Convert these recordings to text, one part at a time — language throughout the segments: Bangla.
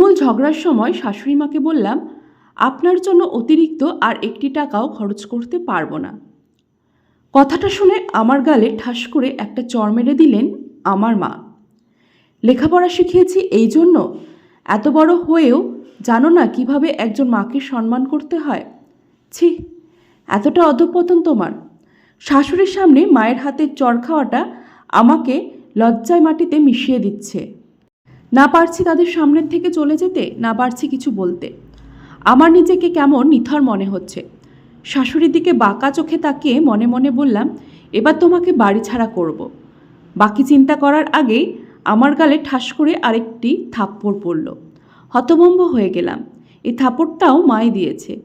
তুমুল ঝগড়ার সময় শাশুড়ি মাকে বললাম, আপনার জন্য অতিরিক্ত আর একটি টাকাও খরচ করতে পারব না। কথাটা শুনে আমার গালে ঠাস করে একটা চর মেরে দিলেন আমার মা। লেখাপড়া শিখিয়েছি এই জন্য। এত বড় হয়েও জানো না কীভাবে একজন মাকে সম্মান করতে হয়? ছি, এতটা অধপতন তোমার। শাশুড়ির সামনে মায়ের হাতের চর খাওয়াটা আমাকে লজ্জায় মাটিতে মিশিয়ে দিচ্ছে। না পারছি তাদের সামনের থেকে চলে যেতে, না পারছি কিছু বলতে। আমার নিজেকে কেমন নিথর মনে হচ্ছে। শাশুড়ির দিকে বাঁকা চোখে তাকিয়ে মনে মনে বললাম, এবার তোমাকে বাড়ি ছাড়া করব। বাকি চিন্তা করার আগেই আমার গালে ঠাস করে আরেকটি থাপ্পড় পড়ল। হতভম্ব হয়ে গেলাম। এই থাপ্পড়টাও মাই দিয়েছে।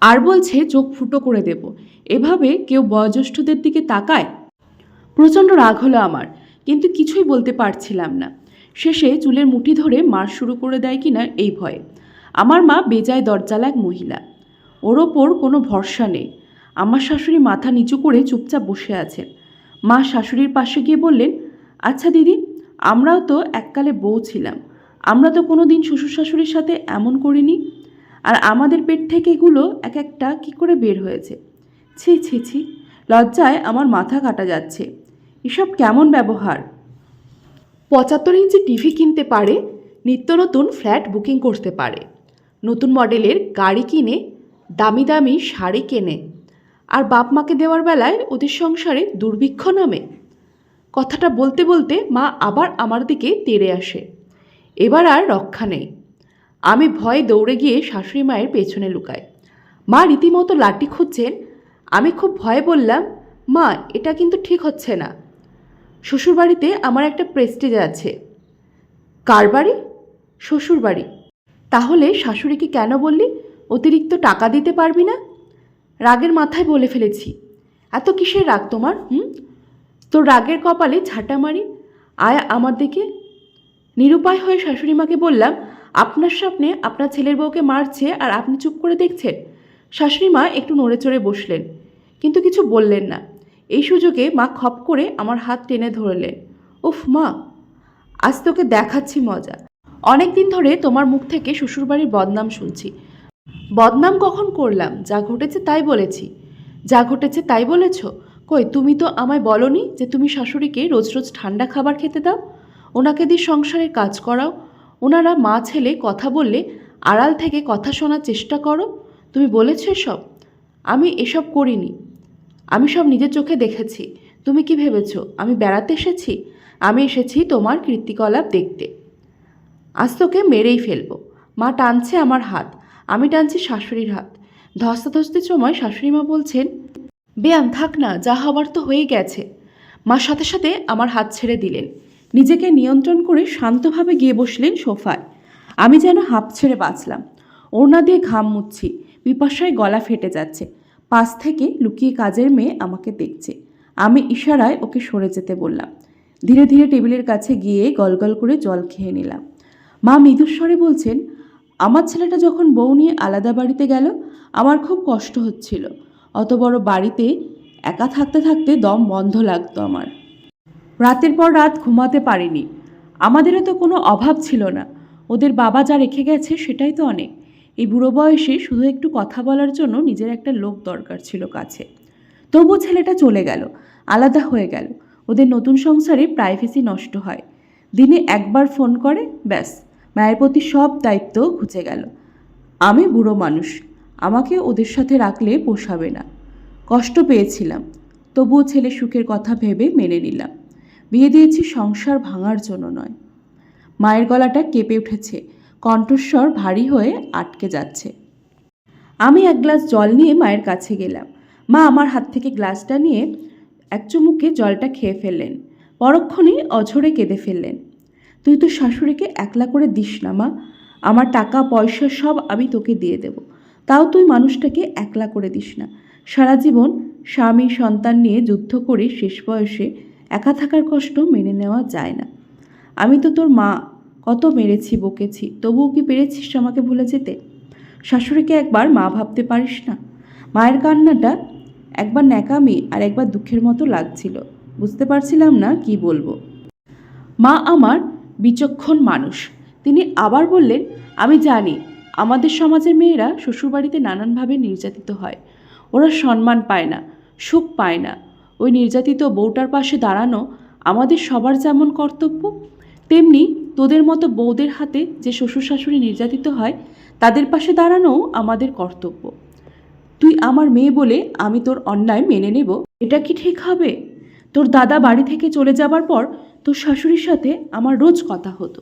আর বলছে, চোখ ফুটো করে দেব। এভাবে কেউ বয়োজ্যেষ্ঠদের দিকে তাকায়? প্রচণ্ড রাগ হলো আমার, কিন্তু কিছুই বলতে পারছিলাম না। শেষে চুলের মুঠি ধরে মার শুরু করে দেয় কিনা এই ভয়ে। আমার মা বেজায় দরজালা এক মহিলা। ওর ওপর কোনো ভরসা নেই। আমার শাশুড়ি মাথা নিচু করে চুপচাপ বসে আছেন মা শাশুড়ির পাশে গিয়ে বললেন আচ্ছা দিদি, আমরাও তো এককালে বউ ছিলাম। আমরা তো কোনো দিন শ্বশুর শাশুড়ির সাথে এমন করিনি। আর আমাদের পেট থেকে এগুলো এক একটা কি করে বের হয়েছে? ছি ছি ছি, লজ্জায় আমার মাথা কাটা যাচ্ছে। এসব কেমন ব্যবহার? পঁচাত্তর ইঞ্চি টিভি কিনতে পারে, নিত্য নতুন ফ্ল্যাট বুকিং করতে পারে। নতুন মডেলের গাড়ি কিনে, দামি দামি শাড়ি কেনে। আর বাপ মাকে দেওয়ার বেলায় ওদের সংসারে দুর্ভিক্ষ নামে। কথাটা বলতে বলতে মা আবার আমার দিকে তেড়ে আসে। এবার আর রক্ষা নেই। আমি ভয়ে দৌড়ে গিয়ে শাশুড়ি মায়ের পেছনে লুকাই। মা রীতিমতো লাঠি খুঁজছেন। আমি খুব ভয়ে বললাম, মা, এটা কিন্তু ঠিক হচ্ছে না। শ্বশুরবাড়িতে আমার একটা প্রেস্টিজ আছে। কার বাড়ি? শ্বশুরবাড়ি। তাহলে শাশুড়িকে কেন বললি? অতিরিক্ত টাকা দিতে পারবি না? রাগের মাথায় বলে ফেলেছি। এত কিসের রাগ তোমার, হুম? তোর রাগের কপালে ঝাঁটা মারি। আয় আমার দিকে। নিরুপায় হয়ে শাশুড়ি মাকে বললাম, আপনার সামনে আপনার ছেলের বউকে মারছে আর আপনি চুপ করে দেখছেন? শাশুড়ি মা একটু নড়ে চড়ে বসলেন, কিন্তু কিছু বললেন না। এই সুযোগে মা খপ করে আমার হাত টেনে ধরলেন। উফ, মা, আজ তোকে দেখাচ্ছি মজা। অনেক দিন ধরে তোমার মুখ থেকে শ্বশুরবাড়ির বদনাম শুনছি। বদনাম কখন করলাম? যা ঘটেছে তাই বলেছি। যা ঘটেছে তাই বলেছ? কই, তুমি তো আমায় বলনি যে তুমি শাশুড়িকে রোজ রোজ ঠান্ডা খাবার খেতে দাও? ওনাকে দিয়ে সংসারের কাজ করাও? ওনারা মা ছেলে কথা বললে আড়াল থেকে কথা শোনার চেষ্টা করো? তুমি বলেছ এসব? আমি এসব করিনি। আমি সব নিজের চোখে দেখেছি। তুমি কি ভেবেছো? আমি বেড়াতে এসেছি? আমি এসেছি তোমার কীর্তিকলাপ দেখতে। আজ তোকে মেরেই ফেলব। মা টানছে আমার হাত। আমি টানছি শাশুড়ির হাত। ধস্তাধস্তির সময় শাশুড়ি মা বলছেন, বেয়ান, থাক না, যা হবার তো হয়ে গেছে। মার সাথে সাথে আমার হাত ছেড়ে দিলেন। নিজেকে নিয়ন্ত্রণ করে শান্তভাবে গিয়ে বসলেন সোফায়। আমি যেন হাঁপ ছেড়ে বাঁচলাম। ওড়না দিয়ে ঘাম মুচ্ছি পিপাসায় গলা ফেটে যাচ্ছে। পাশ থেকে লুকিয়ে কাজের মেয়ে আমাকে দেখছে। আমি ইশারায় ওকে সরে যেতে বললাম। ধীরে ধীরে টেবিলের কাছে গিয়ে গলগল করে জল খেয়ে নিলাম। মা মৃদুস্বরে বলছেন, আমার ছেলেটা যখন বউ নিয়ে আলাদা বাড়িতে গেল, আমার খুব কষ্ট হচ্ছিল। অত বড় বাড়িতে একা থাকতে থাকতে দম বন্ধ লাগতো আমার। রাতের পর রাত ঘুমাতে পারিনি। আমাদেরও তো কোনো অভাব ছিল না। ওদের বাবা যা রেখে গেছে সেটাই তো অনেক। এই বুড়ো বয়সে শুধু একটু কথা বলার জন্য নিজের একটা লোক দরকার ছিল কাছে। তবু ছেলেটা চলে গেল, আলাদা হয়ে গেল। ওদের নতুন সংসারে প্রাইভেসি নষ্ট হয়। দিনে একবার ফোন করে, ব্যাস, মায়ের প্রতি সব দায়িত্ব ঘুচে গেল। আমি বুড়ো মানুষ, আমাকে ওদের সাথে রাখলে পোষাবে না। কষ্ট পেয়েছিলাম, তবুও ছেলে সুখের কথা ভেবে মেনে নিলাম। বিয়ে দিয়েছি সংসার ভাঙার জন্য নয়। মায়ের গলাটা কেঁপে উঠেছে কণ্ঠস্বর ভারী হয়ে আটকে যাচ্ছে। আমি এক গ্লাস জল নিয়ে মায়ের কাছে গেলাম। মা আমার হাত থেকে গ্লাসটা নিয়ে এক চুমুকে জলটা খেয়ে ফেললেন। পরক্ষণেই অঝরে কেঁদে ফেললেন। তুই তো শাশুড়িকে একলা করে দিস না, মা। আমার টাকা, পয়সা সব আমি তোকে দিয়ে দেব। তাও তুই মানুষটাকে একলা করে দিস না। সারা জীবন স্বামী, সন্তান নিয়ে যুদ্ধ করে শেষ বয়সে একা থাকার কষ্ট মেনে নেওয়া যায় না। আমি তো তোর মা কত মেরেছি, বকেছি। তবুও কি পেরেছিস আমাকে ভুলে যেতে? শাশুড়িকে একবার মা ভাবতে পারিস না। মায়ের কান্নাটা একবার ন্যাকামি আর একবার দুঃখের মতো লাগছিল। বুঝতে পারছিলাম না কি বলব। মা আমার বিচক্ষণ মানুষ। তিনি আবার বললেন, আমি জানি, আমাদের সমাজের মেয়েরা শ্বশুরবাড়িতে নানানভাবে নির্যাতিত হয়। ওরা সম্মান পায় না, সুখ পায় না। ওই নির্যাতিত বউটার পাশে দাঁড়ানো আমাদের সবার যেমন কর্তব্য, তেমনি তোদের মতো বউদের হাতে যে শ্বশুর শাশুড়ি নির্যাতিত হয়, তাদের পাশে দাঁড়ানোও আমাদের কর্তব্য। তুই আমার মেয়ে বলে আমি তোর অন্যায় মেনে নেব। এটা কি ঠিক হবে? তোর দাদা বাড়ি থেকে চলে যাবার পর তোর শাশুড়ির সাথে আমার রোজ কথা হতো।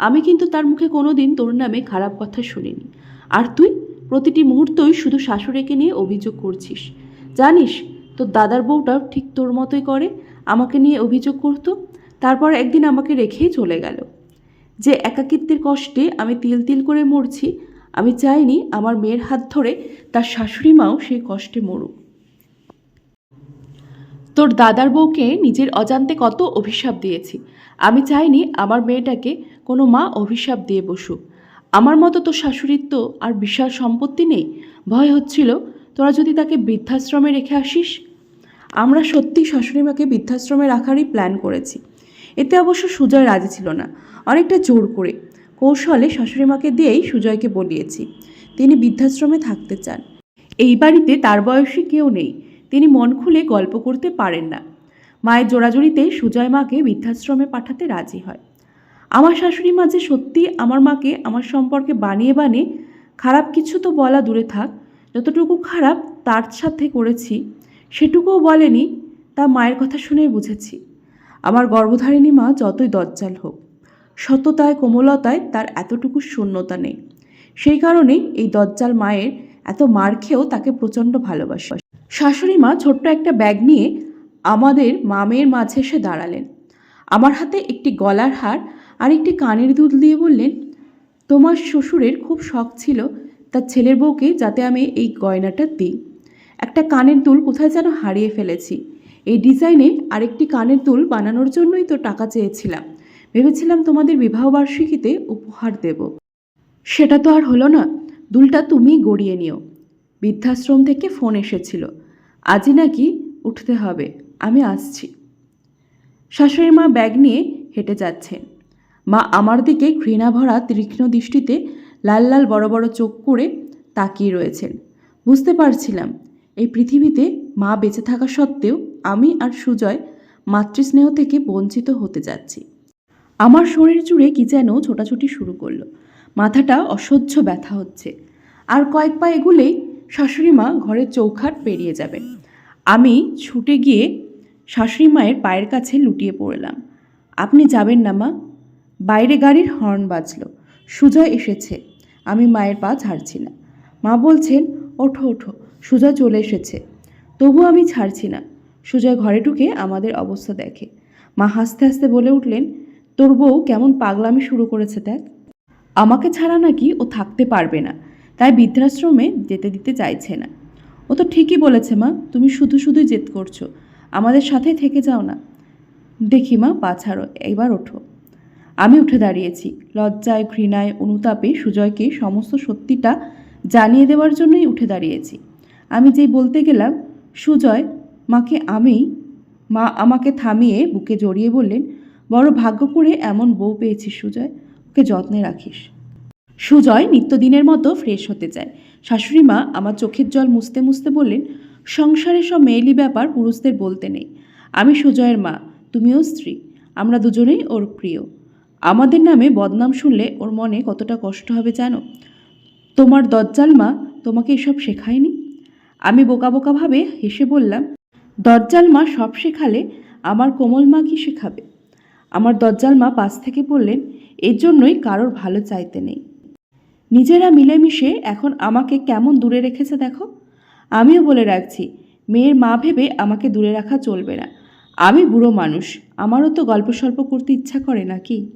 আমি কিন্তু তার মুখে কোনোদিন তোর নামে খারাপ কথা শুনিনি। আর তুই প্রতিটি মুহূর্তই শুধু শাশুড়িকে নিয়ে অভিযোগ করছিস। জানিস, তোর দাদার বউটাও ঠিক তোর মতোই করে, আমাকে নিয়ে অভিযোগ করতো, তারপর একদিন আমাকে রেখেই চলে গেল। যে একাকিত্বের কষ্টে আমি তিল তিল করে মরছি, আমি চাইনি আমার মেয়ের হাত ধরে তার শাশুড়ি মাও সেই কষ্টে মরুক। তোর দাদার বউকে নিজের অজান্তে কত অভিশাপ দিয়েছি। আমি চাইনি আমার মেয়েটাকে কোনো মা অভিশাপ দিয়ে বসুক। আমার মতো তোর শাশুড়ির তো আর বিশাল সম্পত্তি নেই। ভয় হচ্ছিল, তোরা যদি তাকে বৃদ্ধাশ্রমে রেখে আসিস। আমরা সত্যি শাশুড়িমাকে বৃদ্ধাশ্রমে রাখারই প্ল্যান করেছি। এতে অবশ্য সুজয় রাজি ছিল না। অনেকটা জোর করে। কৌশলে শাশুড়িমাকে দিয়েই সুজয়কে বলিয়েছি, তিনি বৃদ্ধাশ্রমে থাকতে চান। এই বাড়িতে তার বয়সী কেউ নেই, তিনি মন খুলে গল্প করতে পারেন না। মায়ের জোড়াজুড়িতে সুজয় মাকে বৃদ্ধাশ্রমে পাঠাতে রাজি হয়। আমার শাশুড়ি মা যে সত্যি আমার মাকে আমার সম্পর্কে বানিয়ে বানিয়ে খারাপ কিছু তো বলা দূরে থাক, যতটুকু খারাপ তার সাথে করেছি সেটুকুও বলেনি, তা মায়ের কথা শুনেই বুঝেছি। আমার গর্ভধারিণী মা যতই দজ্জাল হোক সততায় কোমলতায় তার এতটুকু শূন্যতা নেই। সেই কারণেই এই দজ্জাল মায়ের এত মার খেয়েও তাকে প্রচণ্ড ভালোবাসে। শাশুড়ি মা ছোট্ট একটা ব্যাগ নিয়ে আমাদের মামের মাঝে এসে দাঁড়ালেন। আমার হাতে একটি গলার হার আর একটি কানের দুধ দিয়ে বললেন, তোমার শ্বশুরের খুব শখ ছিল তার ছেলের বউকে যাতে আমি এই গয়নাটা দিই। একটা কানের দুল কোথায় যেন হারিয়ে ফেলেছি। এই ডিজাইনে আরেকটি কানের দুল বানানোর জন্যই তো টাকা চেয়েছিলাম। ভেবেছিলাম তোমাদের বিবাহবার্ষিকীতে উপহার দেব। সেটা তো আর হলো না। দুলটা তুমি গড়িয়ে নিও। বৃদ্ধাশ্রম থেকে ফোন এসেছিল। আজই নাকি উঠতে হবে। আমি আসছি। শাশুড়ি মা ব্যাগ নিয়ে হেঁটে যাচ্ছেন। মা আমার দিকে ঘৃণা ভরা তীক্ষ্ণ দৃষ্টিতে লাল লাল বড় বড় চোখ করে তাকিয়ে রয়েছেন। বুঝতে পারছিলাম, এই পৃথিবীতে মা বেঁচে থাকা সত্ত্বেও আমি আর সুজয় মাতৃস্নেহ থেকে বঞ্চিত হতে যাচ্ছি। আমার শরীর জুড়ে কি যেন ছোটাছুটি শুরু করল। মাথাটা অসহ্য ব্যথা হচ্ছে। আর কয়েক পা এগুলেই শাশুড়ি মা ঘরের চৌখাট পেরিয়ে যাবেন। আমি ছুটে গিয়ে শাশুড়ি মায়ের পায়ের কাছে লুটিয়ে পড়লাম। আপনি যাবেন না মা। বাইরে গাড়ির হর্ন বাজলো। সুজয় এসেছে। আমি মায়ের পা ছাড়ছি না। মা বলছেন, ওঠো ওঠো। সুজয় চলে এসেছে। তবু আমি ছাড়ছি না। সুজয় ঘরে ঢুকে আমাদের অবস্থা দেখে। মা হাসতে হাসতে বলে উঠলেন, তোর বউ কেমন পাগলামি শুরু করেছে দেখ। আমাকে ছাড়া নাকি ও থাকতে পারবে না, তাই বৃদ্ধাশ্রমে যেতে দিতে চাইছে না। ও তো ঠিকই বলেছে মা, তুমি শুধু শুধুই জেদ করছ, আমাদের সাথে থেকে যাও না। দেখি মা, পা ছাড়ো, এবার ওঠো। আমি উঠে দাঁড়িয়েছি। লজ্জায়, ঘৃণায়, অনুতাপে সুজয়কে সমস্ত সত্যিটা জানিয়ে দেওয়ার জন্যই উঠে দাঁড়িয়েছি। আমি যেই বলতে গেলাম সুজয়, মাকে আমি, মা আমাকে থামিয়ে বুকে জড়িয়ে বললেন, বড় ভাগ্য করে এমন বউ পেয়েছিস সুজয়, ওকে যত্নে রাখিস। সুজয় নিত্যদিনের মতো ফ্রেশ হতে চায় শাশুড়ি মা আমার চোখের জল মুছতে মুছতে বললেন, সংসারে সব মেয়েলি ব্যাপার পুরুষদের বলতে নেই। আমি সুজয়ের মা, তুমিও স্ত্রী, আমরা দুজনেই ওর প্রিয়। আমাদের নামে বদনাম শুনলে ওর মনে কতটা কষ্ট হবে জানো? তোমার দজ্জাল মা তোমাকে এসব শেখায়নি? আমি বোকা বোকাভাবে হেসে বললাম দজ্জাল মা সব শেখালে আমার কোমল মা কি শেখাবে? আমার দজ্জাল মা পাশ থেকে বললেন, এর জন্যই কারোর ভালো চাইতে নেই। নিজেরা মিলেমিশে এখন আমাকে কেমন দূরে রেখেছে দেখো। আমিও বলে রাখছি, মেয়ের মা ভেবে আমাকে দূরে রাখা চলবে না। আমি বুড়ো মানুষ, আমারও তো গল্প সল্প করতে ইচ্ছা করে নাকি?